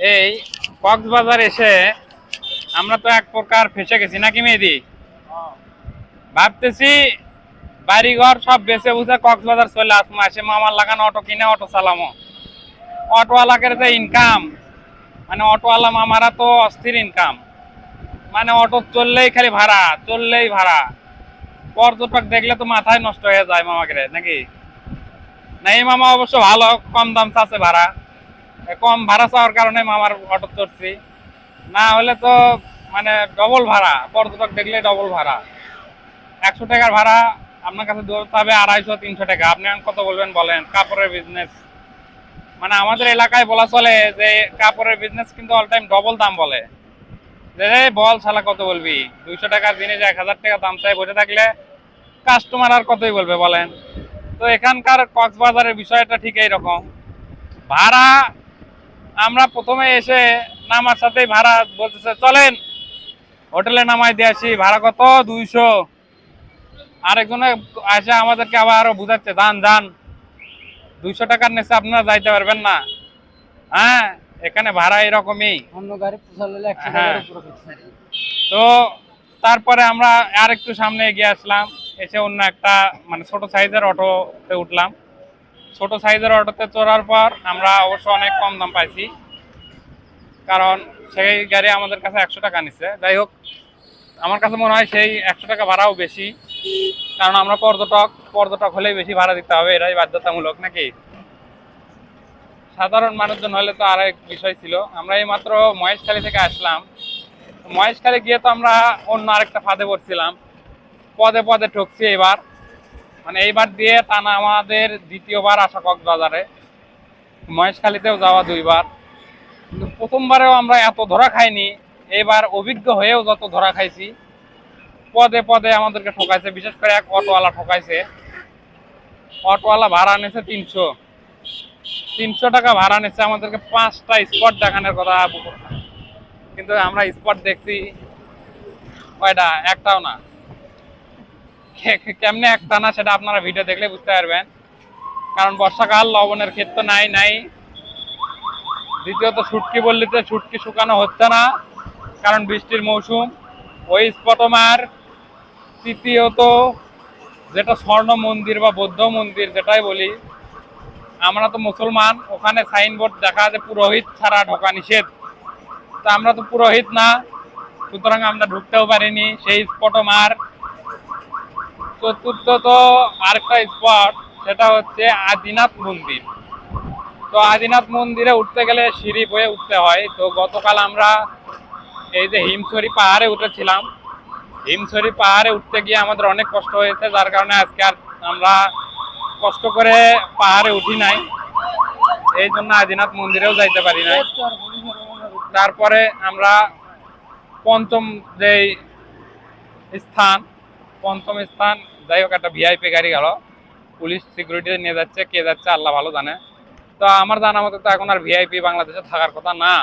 এই কক্সবাজার এসে আমরা তো এক প্রকার ফেসে গেছি, নাকি মেহেদি? ভাবতেছি বাড়িঘর সব বেচে বুঝে কক্সবাজার চলে আসব আসে মামার লাগানো অটো কিনে অটো চালামো। অটোওয়ালাকের যে ইনকাম মানে অটোওয়ালা মামারা তো অস্থির ইনকাম মানে অটো চললেই খালি ভাড়া, চললেই ভাড়া। পর্যটক দেখলে তো মাথায় নষ্ট হয়ে যায় মামাকে নাকি? না, এই মামা অবশ্য ভালো, কম দাম চাচ্ছে ভাড়া। কম ভাড়া চাওয়ার কারণে মামার অটো চড়ছি না হলে তো মানে ডবল ভাড়া, পর্যটক দেখলে ডবল ভাড়া। একশো টাকার ভাড়া আপনার কাছে দূরত্ব হবে আড়াইশো, তিনশো টাকা। আপনি কত বলবেন বলেন? কাপড়ের বিজনেস মানে আমাদের এলাকায় বলা চলে যে কাপড়ের বিজনেস কিন্তু অল টাইম ডবল দাম বলে। যে "এই বল শালা কত বলবি? দুইশো টাকার জিনিস, এক হাজার টাকা দাম চাই বসে থাকলে কাস্টমার আর কতই বলবে বলেন? তো এখানকার কক্সবাজারের বিষয়টা ঠিক এইরকম। ভাড়া আমরা প্রথমে এসে নামার সাথেই ভাড়া বলতেছে চলেন। হোটেলে নামাই দিয়ে আসি ভাড়া কত? দুইশো। আরেকজনে এসে আমাদেরকে আবার আরও বুঝাচ্ছে যান যান দুইশো টাকার নেচে আপনারা যাইতে পারবেন না। হ্যাঁ এখানে ভাড়া এরকমই। অন্য গাড়ি হ্যাঁ। তো তারপরে আমরা আর একটু সামনে এগিয়ে আসলাম এসে অন্য একটা মানে ছোট সাইজের অটোতে উঠলাম। ছোট সাইজের অটোতে চড়ার পর আমরা অবশ্য অনেক কম দাম পাইছি। কারণ সেই গাড়ি আমাদের কাছে একশো টাকা নিচ্ছে যাই হোক, আমার কাছে মনে হয় সেই একশো টাকা ভাড়াও বেশি। কারণ আমরা পর্যটক পর্যটক হলেই বেশি ভাড়া দিতে হবে, এটাই বাধ্যতামূলক নাকি? সাধারণ মানুষজন হলে তো আরেক বিষয় ছিল। আমরা এই মাত্র মহেশখালী থেকে আসলাম। মহেশখালী গিয়ে তো আমরা অন্য আরেকটা ফাঁদে পড়ছিলাম। পদে পদে ঠকছি এবার। মানে এইবার দিয়ে টানা আমাদের দ্বিতীয়বার আসা কক্সবাজারে মহেশখালীতেও যাওয়া দুইবার। কিন্তু প্রথমবারেও আমরা এত ধরা খাইনি। এবার অভিজ্ঞ হয়েও যত ধরা খাইছি, পদে পদে আমাদেরকে ঠকাইছে, বিশেষ করে এক অটোওয়ালা ঠকাইছে। অটোওয়ালা ভাড়া নিয়েছে তিনশো। তিনশো টাকা ভাড়া নিচ্ছে আমাদেরকে পাঁচটা স্পট দেখানোর কথা কিন্তু আমরা স্পট দেখছি কয়টা? একটাও না। কেমনে একটা না সেটা আপনারা ভিডিও দেখলে বুঝতে পারবেন। কারণ বর্ষাকাল, লবণের ক্ষেত তো নাই নাই। দ্বিতীয়ত, শুটকি বললে তো শুটকি শুকানো হচ্ছে না, কারণ বৃষ্টির মৌসুম। ওই স্পটও মার। তৃতীয়ত, যেটা স্বর্ণ মন্দির বা বৌদ্ধ মন্দির যেটাই বলি, আমরা তো মুসলমান, ওখানে সাইনবোর্ড দেখা আছে, পুরোহিত ছাড়া ঢোকা নিষেধ। তা আমরা তো পুরোহিত না, সুতরাং আমরা ঢুকতেও পারিনি, সেই স্পটও মার চতুর্থ তো আরেকটা স্পট সেটা হচ্ছে আদিনাথ মন্দির। তো আদিনাথ মন্দিরে উঠতে গেলে সিঁড়ি বয়ে উঠতে হয়। তো গতকাল আমরা এই যে হিমছড়ি পাহাড়ে উঠেছিলাম। হিমছড়ি পাহাড়ে উঠতে গিয়ে আমাদের অনেক কষ্ট হয়েছে, যার কারণে আজকে আর আমরা কষ্ট করে পাহাড়ে উঠি নাই। এই জন্য আদিনাথ মন্দিরেও যাইতে পারি নাই। তারপরে আমরা পঞ্চম যেই স্থান, পঞ্চম স্থান যাই হোক একটা ভিআইপি গাড়ি গেল। পুলিশ সিকিউরিটি নিয়ে যাচ্ছে কে যাচ্ছে আল্লাহ ভালো জানে। তো আমার জানা মতো তো এখন আর ভিআইপি বাংলাদেশে থাকার কথা না।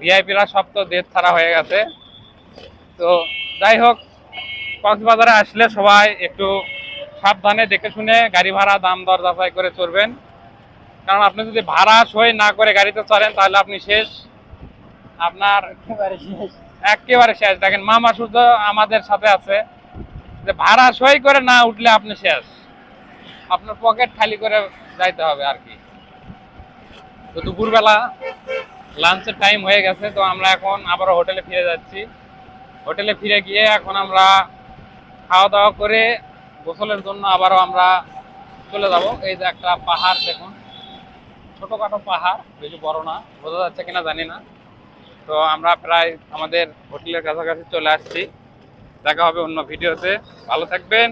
ভিআইপিরা সব তো দেশ ছাড়া হয়ে গেছে। তো যাই হোক কক্সবাজারে আসলে সবাই একটু সাবধানে দেখে শুনে গাড়ি ভাড়া দাম দর যাচাই করে চলবেন। কারণ আপনি যদি ভাড়া সই না করে গাড়িতে চলেন তাহলে আপনি শেষ। আপনার একেবারে শেষ। দেখেন মামা শুধু আমাদের সাথে আছে। যে ভাড়া সই করে না উঠলে আপনি শেষ। আপনার পকেট খালি করে যাইতে হবে আর কি। তো দুপুরবেলা লাঞ্চের টাইম হয়ে গেছে, তো আমরা এখন আবারও হোটেলে ফিরে যাচ্ছি। হোটেলে ফিরে গিয়ে এখন আমরা খাওয়া দাওয়া করে গোসলের জন্য আবারও আমরা চলে যাব। এই যে একটা পাহাড় দেখুন। ছোটখাটো পাহাড়, বেশি বড় না, বোঝা যাচ্ছে কিনা জানি না। তো আমরা প্রায় আমাদের হোটেলের কাছাকাছি চলে আসছি। দেখা হবে অন্য ভিডিওতে। ভালো থাকবেন।